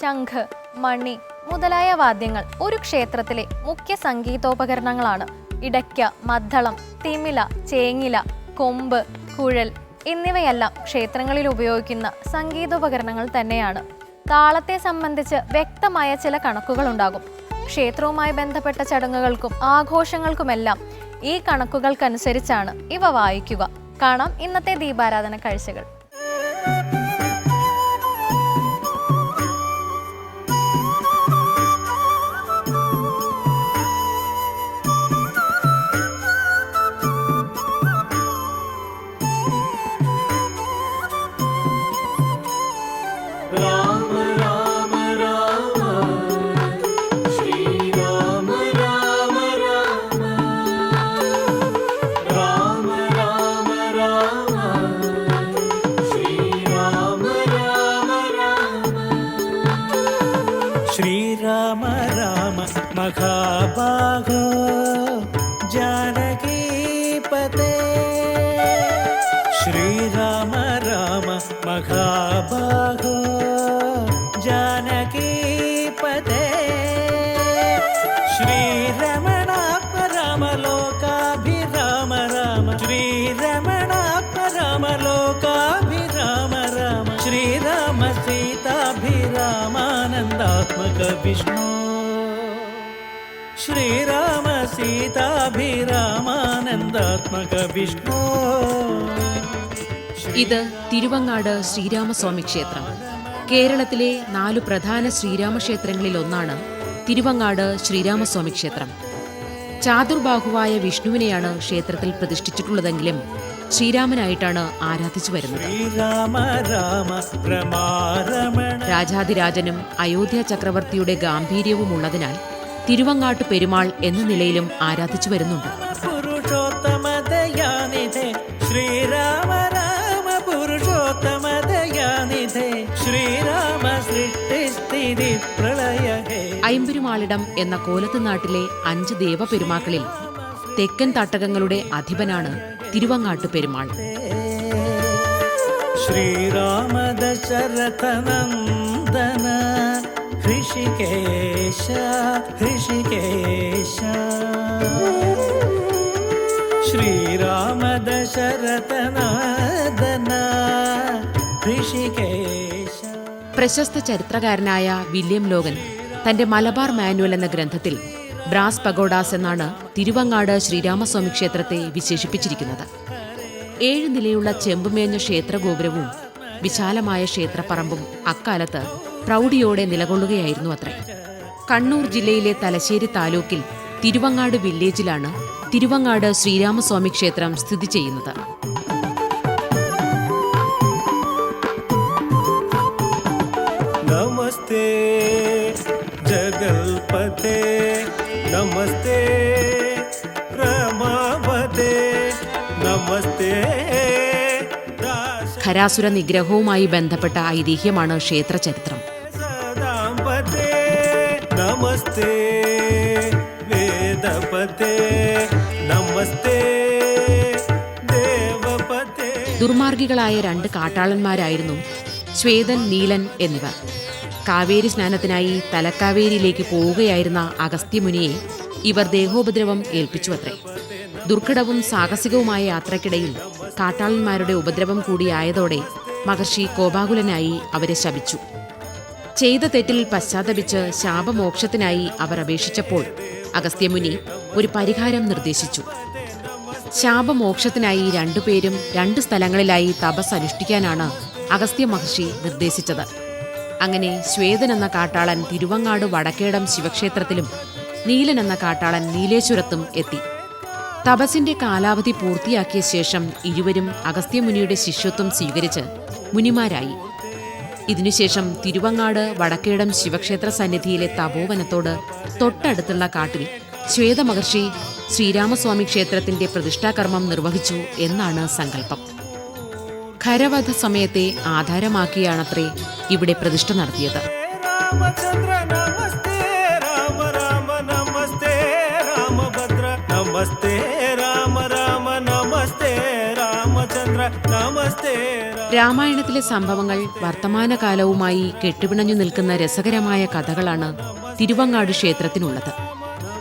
ശംഖ് മണി മുതലായ വാദ്യങ്ങൾ ഒരു ക്ഷേത്രത്തിലെ മുഖ്യ സംഗീതോപകരണങ്ങളാണ്. ഇടയ്ക്ക മദ്ദളം തിമില ചേങ്ങില കൊമ്പ് കുഴൽ എന്നിവയെല്ലാം ക്ഷേത്രങ്ങളിൽ ഉപയോഗിക്കുന്ന സംഗീതോപകരണങ്ങൾ തന്നെയാണ്. താളത്തെ സംബന്ധിച്ച് വ്യക്തമായ ചില കണക്കുകൾ ഉണ്ടാകും ക്ഷേത്രവുമായി ബന്ധപ്പെട്ട ചടങ്ങുകൾക്കും ആഘോഷങ്ങൾക്കുമെല്ലാം ഈ കണക്കുകൾക്കനുസരിച്ചാണ് ഇവ വായിക്കുക. കാണാം ഇന്നത്തെ ദീപാരാധന കാഴ്ചകൾ. ജാനകീപതേ ശ്രീരാമ രാമ മഹാഭാഗോ ജാനകീപതേ ശ്രീരമണാത്മ രാമ ലോകാഭിരാമ രാമ ശ്രീരമണാത്മ രാമ ലോകാഭിരാമ രാമ ശ്രീരാമ സീതാഭിരാമാനന്ദാത്മക വിഷ്ണു ശ്രീരാമ സീതാഭിരാമാനന്ദാത്മക വിഷ്ണു ഇത് തിരുവങ്ങാട് ശ്രീരാമസ്വാമി ക്ഷേത്രം. കേരളത്തിലെ നാലു പ്രധാന ശ്രീരാമക്ഷേത്രങ്ങളിൽ ഒന്നാണ് തിരുവങ്ങാട് ശ്രീരാമസ്വാമി ക്ഷേത്രം. ചാതുർബാഹുവായ വിഷ്ണുവിനെയാണ് ക്ഷേത്രത്തിൽ പ്രതിഷ്ഠിച്ചിട്ടുള്ളതെങ്കിലും ശ്രീരാമനായിട്ടാണ് ആരാധിച്ചു വരുന്നത്. രാജാതിരാജനും അയോധ്യ ചക്രവർത്തിയുടെ ഗാംഭീര്യവും ഉള്ളതിനാൽ തിരുവങ്ങാട്ട് പെരുമാൾ എന്ന നിലയിലും ആരാധിച്ചു വരുന്നുണ്ട്. ഐമ്പെരുമാളിടം എന്ന കോലത്ത് നാട്ടിലെ അഞ്ച് ദേവപെരുമാക്കളിൽ തെക്കൻ തട്ടകങ്ങളുടെ അധിപനാണ് തിരുവങ്ങാട്ട് പെരുമാൾ. ശ്രീരാമ ഋഷികേശ ഹൃഷികേശ ശ്രീരാമ ദശരഥനാദന ഋഷികേശ. പ്രശസ്ത ചരിത്രകാരനായ വില്യം ലോഗൻ തന്റെ മലബാർ മാനുവൽ എന്ന ഗ്രന്ഥത്തിൽ ബ്രാസ് പഗോഡാസ് എന്നാണ് തിരുവങ്ങാട് ശ്രീരാമസ്വാമി ക്ഷേത്രത്തെ വിശേഷിപ്പിച്ചിരിക്കുന്നത്. ഏഴ് നിലയുള്ള ചെമ്പുമേഞ്ഞ ക്ഷേത്രഗോപുരവും വിശാലമായ ക്ഷേത്രപ്പറമ്പും അക്കാലത്ത് പ്രൗഢിയോടെ നിലകൊള്ളുകയായിരുന്നു അത്രേ. കണ്ണൂർ ജില്ലയിലെ തലശ്ശേരി താലൂക്കിൽ തിരുവങ്ങാട് വില്ലേജിലാണ് തിരുവങ്ങാട് ശ്രീരാമസ്വാമി ക്ഷേത്രം സ്ഥിതി ചെയ്യുന്നത്. നമസ്തേ ജഗൽപതേ. നമസ്തേ രമാപതേ. നമസ്തേ ഖരാസുര നിഗ്രഹവുമായി ബന്ധപ്പെട്ട ഐതിഹ്യമാണ് ക്ഷേത്രചരിത്രം. ദുർമാർഗികളായ രണ്ട് കാട്ടാളന്മാരായിരുന്നു ശ്വേതൻ നീലൻ എന്നിവർ. കാവേരി സ്നാനത്തിനായി തലക്കാവേരിയിലേക്ക് പോവുകയായിരുന്ന അഗസ്ത്യമുനിയെ ഇവർ ദേഹോപദ്രവം ഏൽപ്പിച്ചു അത്രേ ദുർഘടവും സാഹസികവുമായ യാത്രക്കിടയിൽ കാട്ടാളന്മാരുടെ ഉപദ്രവം കൂടിയായതോടെ മഹർഷി കോപാകുലനായി അവരെ ശപിച്ചു. ചെയ്ത തെറ്റിൽ പശ്ചാത്തപിച്ച് ശാപമോക്ഷത്തിനായി അവർ അപേക്ഷിച്ചപ്പോൾ അഗസ്ത്യമുനി ഒരു പരിഹാരം നിർദ്ദേശിച്ചു. ശാപമോക്ഷത്തിനായി രണ്ടുപേരും രണ്ട് സ്ഥലങ്ങളിലായി തപസ് അനുഷ്ഠിക്കാനാണ് അഗസ്ത്യ മഹർഷി നിർദ്ദേശിച്ചത്. അങ്ങനെ ശ്വേതൻ എന്ന കാട്ടാളൻ തിരുവങ്ങാട് വടക്കേടം ശിവക്ഷേത്രത്തിലും നീലൻ എന്ന കാട്ടാളൻ നീലേശ്വരത്തും എത്തി. തപസിന്റെ കാലാവധി പൂർത്തിയാക്കിയ ശേഷം ഇരുവരും അഗസ്ത്യമുനിയുടെ ശിഷ്യത്വം സ്വീകരിച്ച് മുനിമാരായി. ഇതിനുശേഷം തിരുവങ്ങാട് വടക്കേടം ശിവക്ഷേത്ര സന്നിധിയിലെ തപോവനത്തോട് തൊട്ടടുത്തുള്ള കാട്ടിൽ ശ്വേതമഹർഷി ശ്രീരാമസ്വാമി ക്ഷേത്രത്തിന്റെ പ്രതിഷ്ഠാകർമ്മം നിർവഹിച്ചു എന്നാണ് സങ്കല്പം. ഖരവധ സമയത്തെ ആധാരമാക്കിയാണത്രേ ഇവിടെ പ്രതിഷ്ഠ നടത്തിയത്. രാമായണത്തിലെ സംഭവങ്ങൾ വർത്തമാനകാലവുമായി കെട്ടുപിണഞ്ഞു നിൽക്കുന്ന രസകരമായ കഥകളാണ് തിരുവങ്ങാട് ക്ഷേത്രത്തിനുള്ളത്.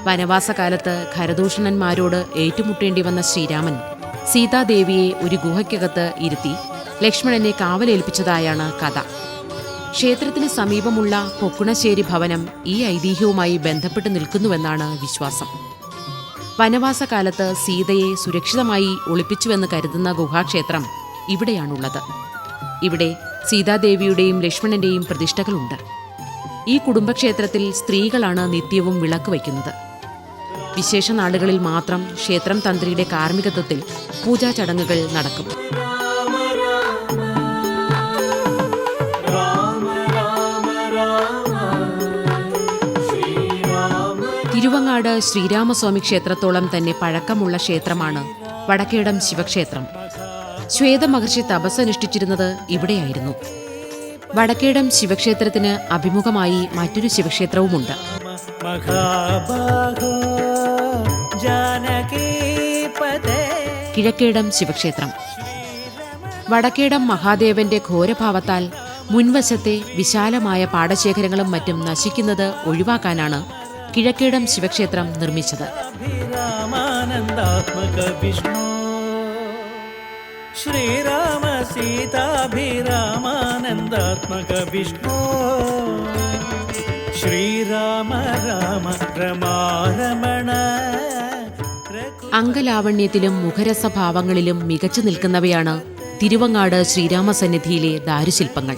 വനവാസകാലത്ത് ഖരദൂഷണന്മാരോട് ഏറ്റുമുട്ടേണ്ടി വന്ന ശ്രീരാമൻ സീതാദേവിയെ ഒരു ഗുഹയ്ക്കകത്ത് ഇരുത്തി ലക്ഷ്മണനെ കാവലേൽപ്പിച്ചതായാണ് കഥ. ക്ഷേത്രത്തിന് സമീപമുള്ള പൊക്കുണശ്ശേരി ഭവനം ഈ ഐതിഹ്യവുമായി ബന്ധപ്പെട്ട് നിൽക്കുന്നുവെന്നാണ് വിശ്വാസം. വനവാസകാലത്ത് സീതയെ സുരക്ഷിതമായി ഒളിപ്പിച്ചുവെന്ന് കരുതുന്ന ഗുഹാക്ഷേത്രം ഇവിടെയാണുള്ളത്. ഇവിടെ സീതാദേവിയുടെയും ലക്ഷ്മണന്റെയും പ്രതിഷ്ഠകളുണ്ട്. ഈ കുടുംബക്ഷേത്രത്തിൽ സ്ത്രീകളാണ് നിത്യവും വിളക്ക് വയ്ക്കുന്നത്. വിശേഷ നാടുകളിൽ മാത്രം ക്ഷേത്രം തന്ത്രിയുടെ കാർമ്മികത്വത്തിൽ പൂജാ ചടങ്ങുകൾ നടക്കും. തിരുവങ്ങാട് ശ്രീരാമസ്വാമി ക്ഷേത്രത്തോളം തന്നെ പഴക്കമുള്ള ക്ഷേത്രമാണ് വടക്കേടം ശിവക്ഷേത്രം. ശ്വേത മഹർഷി തപസ്സനുഷ്ഠിച്ചിരുന്നത് ഇവിടെയായിരുന്നു. വടക്കേടം ശിവക്ഷേത്രത്തിന് അഭിമുഖമായി മറ്റൊരു ശിവക്ഷേത്രവുമുണ്ട്. കിഴക്കേടം ശിവക്ഷേത്രം. വടക്കേടം മഹാദേവന്റെ ഘോരഭാവത്താൽ മുൻവശത്തെ വിശാലമായ പാടശേഖരങ്ങളും മറ്റും നശിക്കുന്നത് ഒഴിവാക്കാനാണ് കിഴക്കേടം ശിവക്ഷേത്രം നിർമ്മിച്ചത്. ശ്രീരാമ സീതാഭിരാമാനന്ദാത്മക വിഷ്ണു ശ്രീരാമ രാമ രമാരമണ. അംഗലാവണ്യത്തിലും മുഖരസഭാവങ്ങളിലും മികച്ചു നിൽക്കുന്നവയാണ് തിരുവങ്ങാട് ശ്രീരാമസന്നിധിയിലെ ദാരുശില്പങ്ങൾ.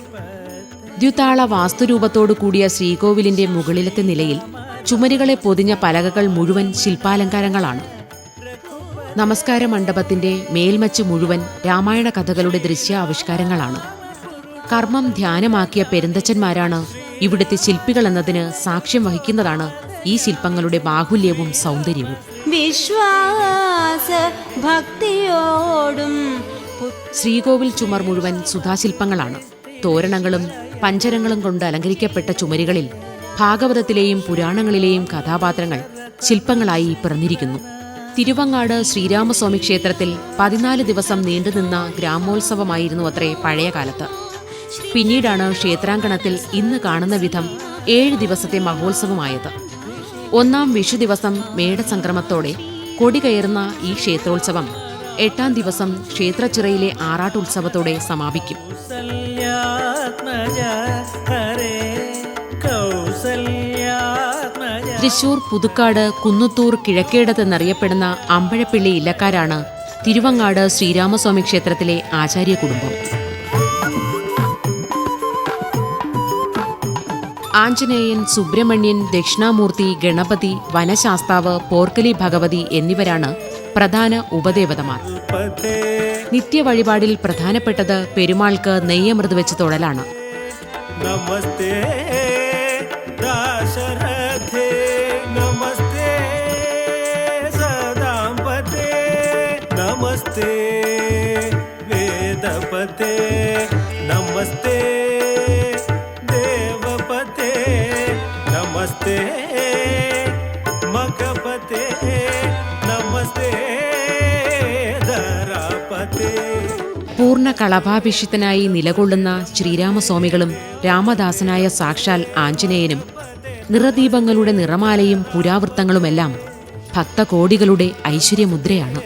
ദ്യുതാള വാസ്തുരൂപത്തോടു കൂടിയ ശ്രീകോവിലിന്റെ മുകളിലത്തെ നിലയിൽ ചുമരുകളെ പൊതിഞ്ഞ പലകകൾ മുഴുവൻ ശില്പാലങ്കാരങ്ങളാണ്. നമസ്കാര മണ്ഡപത്തിന്റെ മേൽമച്ച് മുഴുവൻ രാമായണ കഥകളുടെ ദൃശ്യ ആവിഷ്കാരങ്ങളാണ്. കർമ്മം ധ്യാനമാക്കിയ പെരുന്തച്ചന്മാരാണ് ഇവിടുത്തെ ശില്പികൾ എന്നതിന് സാക്ഷ്യം വഹിക്കുന്നതാണ് ഈ ശില്പങ്ങളുടെ ബാഹുല്യവും സൗന്ദര്യവും. വിശ്വാസ ഭക്തിയോടും ശ്രീകോവിൽ ചുമർ മുഴുവൻ സുധാശില്പങ്ങളാണ്. തോരണങ്ങളും പഞ്ചരങ്ങളും കൊണ്ട് അലങ്കരിക്കപ്പെട്ട ചുമരുകളിൽ ഭാഗവതത്തിലെയും പുരാണങ്ങളിലെയും കഥാപാത്രങ്ങൾ ശില്പങ്ങളായി പിറന്നിരിക്കുന്നു. തിരുവങ്ങാട് ശ്രീരാമസ്വാമി ക്ഷേത്രത്തിൽ പതിനാല് ദിവസം നീണ്ടുനിന്ന ഗ്രാമോത്സവമായിരുന്നു അത്രേ പഴയ കാലത്ത്. പിന്നീടാണ് ക്ഷേത്രാങ്കണത്തിൽ ഇന്ന് കാണുന്ന വിധം ഏഴ് ദിവസത്തെ മഹോത്സവമായത്. ഒന്നാം വിഷു ദിവസം മേടസംക്രമത്തോടെ കൊടി കയറുന്ന ഈ ക്ഷേത്രോത്സവം എട്ടാം ദിവസം ക്ഷേത്രച്ചിറയിലെ ആറാട്ടുത്സവത്തോടെ സമാപിക്കും. തൃശൂർ പുതുക്കാട് കുന്നുത്തൂർ കിഴക്കേടത്ത് എന്നറിയപ്പെടുന്ന അമ്പഴപ്പിള്ളി ഇല്ലക്കാരാണ് തിരുവങ്ങാട് ശ്രീരാമസ്വാമി ക്ഷേത്രത്തിലെ ആചാര്യ കുടുംബം ആഞ്ജനേയൻ സുബ്രഹ്മണ്യൻ ദക്ഷിണാമൂർത്തി ഗണപതി വനശാസ്താവ് പോർക്കലി ഭഗവതി എന്നിവരാണ് പ്രധാന ഉപദേവതമാർ. നിത്യവഴിപാടിൽ പ്രധാനപ്പെട്ടത് പെരുമാൾക്ക് നെയ്യമൃത് വെച്ച് തൊഴലാണ് നമസ്തേ വേദപതേ നമസ്തേ. പൂർണ കളഭാഭിഷിക്തനായി നിലകൊള്ളുന്ന ശ്രീരാമസ്വാമികളും രാമദാസനായ സാക്ഷാൽ ആഞ്ജനേയനും നിറദീപങ്ങളുടെ നിറമാലയും പുരാവൃത്തങ്ങളുമെല്ലാം ഭക്തകോടികളുടെ ഐശ്വര്യമുദ്രയാണ്.